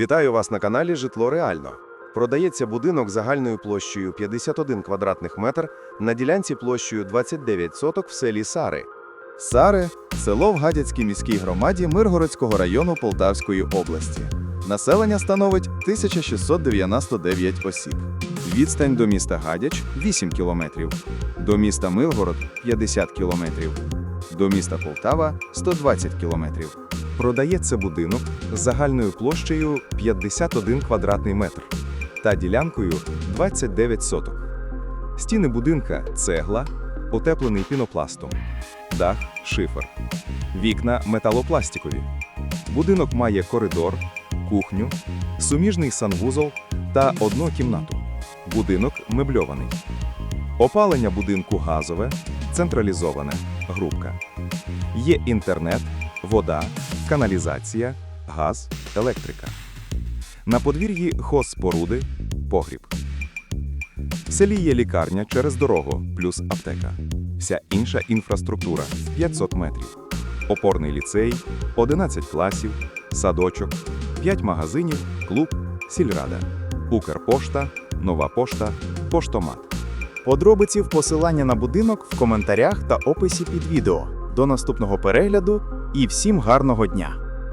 Вітаю вас на каналі Житло Реально. Продається будинок загальною площею 51 квадратних метр на ділянці площею 29 соток в селі Сари. Сари село в Гадяцькій міській громаді Миргородського району Полтавської області. Населення становить 1699 осіб. Відстань до міста Гадяч 8 кілометрів, до міста Милгород 50 кілометрів, до міста Полтава 120 кілометрів. Продається будинок з загальною площею 51 квадратний метр та ділянкою 29 соток. Стіни будинка цегла, утеплений пінопластом, дах шифер, вікна металопластикові. Будинок має коридор, кухню, суміжний санвузол та одну кімнату. Будинок мебльований. Опалення будинку газове, централізоване, грубка. Є інтернет, вода, каналізація, газ, електрика. На подвір'ї хозспоруди, погріб. В селі є лікарня через дорогу, плюс аптека. Вся інша інфраструктура 500 метрів. Опорний ліцей, 11 класів, садочок, 5 магазинів, клуб, сільрада, Укрпошта, Нова пошта, поштомат. Подробиці в посилання на будинок в коментарях та описі під відео. До наступного перегляду і всім гарного дня!